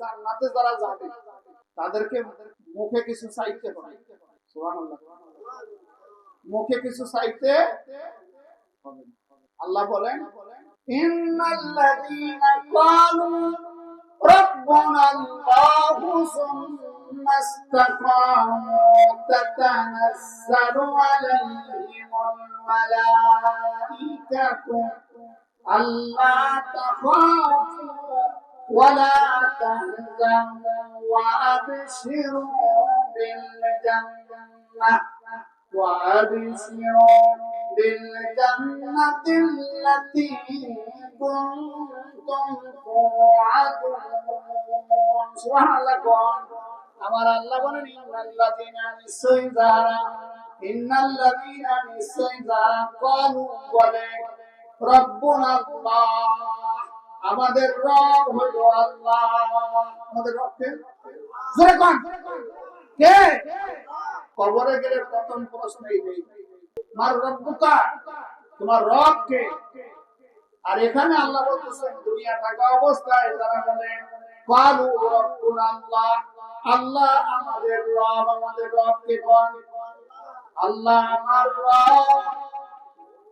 জান্নাতে যারা যাবে, তাদেরকে মুখে কিছু চাইতে হবে মুখে কিছু চাইতে হবে আল্লাহ বলেন, ইন্নাল্লাযীনা ক্বালু রাব্বুনা আল্লাহু সুম্মা ইসতাকামু তাতানাজ্জালু আলাইহিমুল মালাইকাতু আল্লা তাখাফু ওয়ালা তাহজানু ওয়াবশিরু বিল জান্নাহ وأبشروا بالجنة التي كنتم توعدون سبحان الله আমার আল্লাহ বলেন ইন্নাল্লাযীনা নিশ্চয়ই যারা ইন্নাল্লাযীনা নিশ্চয়ই যারা কালু বলে রব্বুনা আল্লাহ আমাদের রব হলো আল্লাহ। আমাদের রব কবরে গেলে প্রথম প্রশ্ন এইটাই তোমার রব্বুকা তোমার রব কে? আর এখানে আল্লাহ বলতেছেন, দুনিয়া থাকা অবস্থায় যারা বলে, কালু রব্বুন আল্লাহ। আল্লাহ আমাদের রব আমাদের রব কে কোন আল্লাহ আমার রব।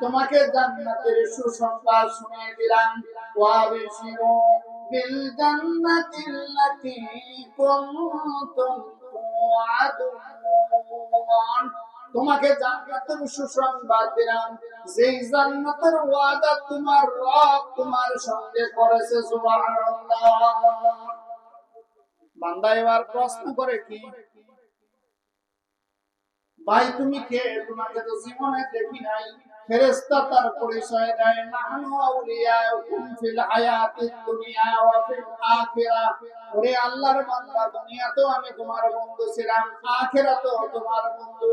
তোমাকে জান্নাতের সুসংবাদ শুনিয়ে দিলাম। ওয়াবশিরু বিল জান্নাতিল্লাতী কুনতুম তুআদুন। তোমাকে জান্নাতের সুসংবাদ দিলাম। যেই জান্নাতের ওয়াদা তোমার রব তোমার সঙ্গে করেছে, সুবহানাল্লাহ। বান্দা এবার প্রশ্ন করে কি? ভাই, তুমি কে তোমাকে তো জীবনে দেখি নাই। ফেরেশতা তার পরিচয় দেয়, নাহনু আউলিয়াউকুম ফিল হায়াতিদ দুনিয়া ওয়া ফিল আখিরাহ ওরে আল্লাহর বান্দা, দুনিয়াতেও আমি তোমার বন্ধু ছিলাম, আখিরাতেও তোমার বন্ধু।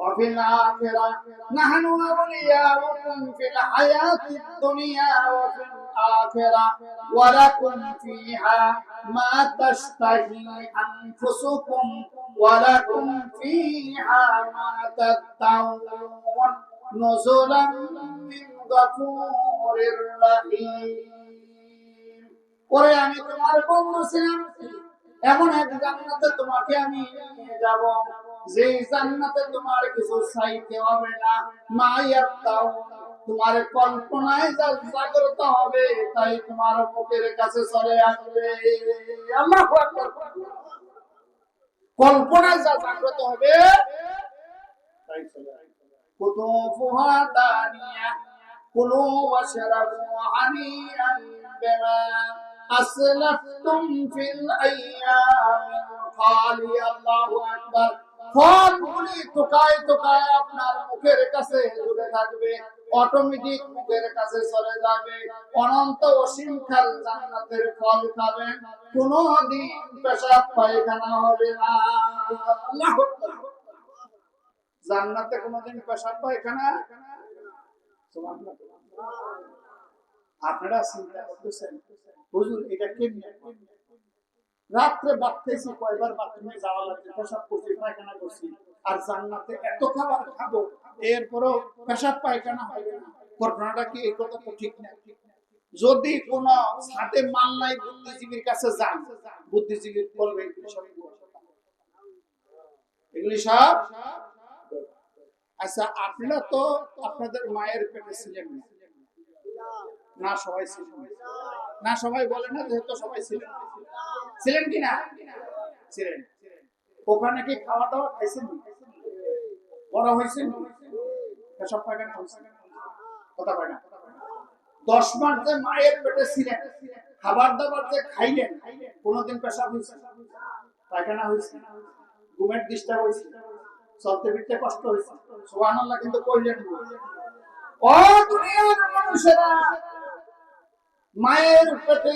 وفي الآخرة نحن أولياؤكم في الحياة الدنيا وفي الآخرة ولكم فيها ما تشتهي أنفسكم ولكم فيها ما تدعون نزلا من غفور رحيم ওরে আমি তোমার বন্ধু ছিলাম এমন এক জান্নাতে তোমাকে আমি নিয়ে যাব যে জান্নাতে তোমার কিছু চাইতে হবে না, মায়ার দাও। তোমার কল্পনায় যা জাগ্রত হবে, তাই তোমার মুখের কাছে চলে আসবে। আল্লাহ কল্পনায় যা জাগ্রত হবে, তাই চলে কুতুফুহা দানিয়া কুলু ওয়াশরাবু হানিয়ান বিমা আসলাফতুম ফিল আইয়ামিল খালিয়া আল্লাহু আকবার। ফলগুলি তোকায় তোকায় আপনার মুখের কাছে ঝুলে থাকবে অটোমেটিক মুখের কাছে চলে যাবে অনন্ত অসীম কাল জান্নাতের ফল খাবেন কোনো দিন পেশাব পায়খানা হবে না। জান্নাতে কোনোদিন পেশাব পায়খানা। আপনারা চিন্তা করতেছেন, হুজুর, এটা কেমনি রাত্রে বাড়তেছি, কয়বার বাথরুমে যাওয়া লাগছে পেশাব পায়খানা করছি। আর জান্নাতে এত খাবার খাব, এরপরও পেশাব পায়খানা হবে না। ঘটনাটা কি এই কথা তো ঠিক না? যদি কোন সাথে মাল নাই, বুদ্ধিজীবীর কাছে যান। বুদ্ধিজীবী বলবে, এগুলি সব আচ্ছা আপনারা তো আপনাদের মায়ের পেটে ছিলেন না। সবাই ছিলেন না, সবাই বলে না যেহেতু সবাই ছিলেন। ছিলেন কি না? ছিলেন। ওখানে কি খাওয়া দাওয়া খাইছেন? বড় হয়েছে পেশাব পায়খানা কথা না। দশ মাস যে মায়ের পেটে ছিলেন খাবার দাবার যে খাইলেন, কোনোদিন পেশাব হয়েছে? পায়খানা হয়েছে? ঘুমের ডিস্টার্ব হয়েছে? চলতে ফিরতে কষ্ট হয়েছে? সোহান কিন্তু কইলেন মানুষেরা মায়ের পেটে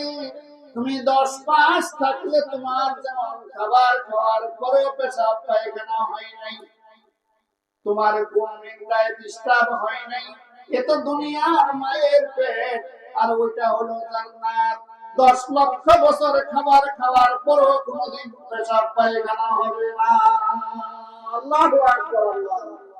তুমি দশ মাস থাকলে তোমার যেমন খাবার খাওয়ার পরেও পেশাব পায়খানা হয় নাই। তোমার কোন নিন্দায় ডিস্টার্ব হয় নাই। এ তো দুনিয়ার মায়ের পেট, আর ওইটা হলো জান্নাত। দশ লক্ষ বছর খাবার খাওয়ার পরও কোনোদিন পেশাব পায়খানা হবে না। আল্লাহু আকবার আল্লাহু আকবার।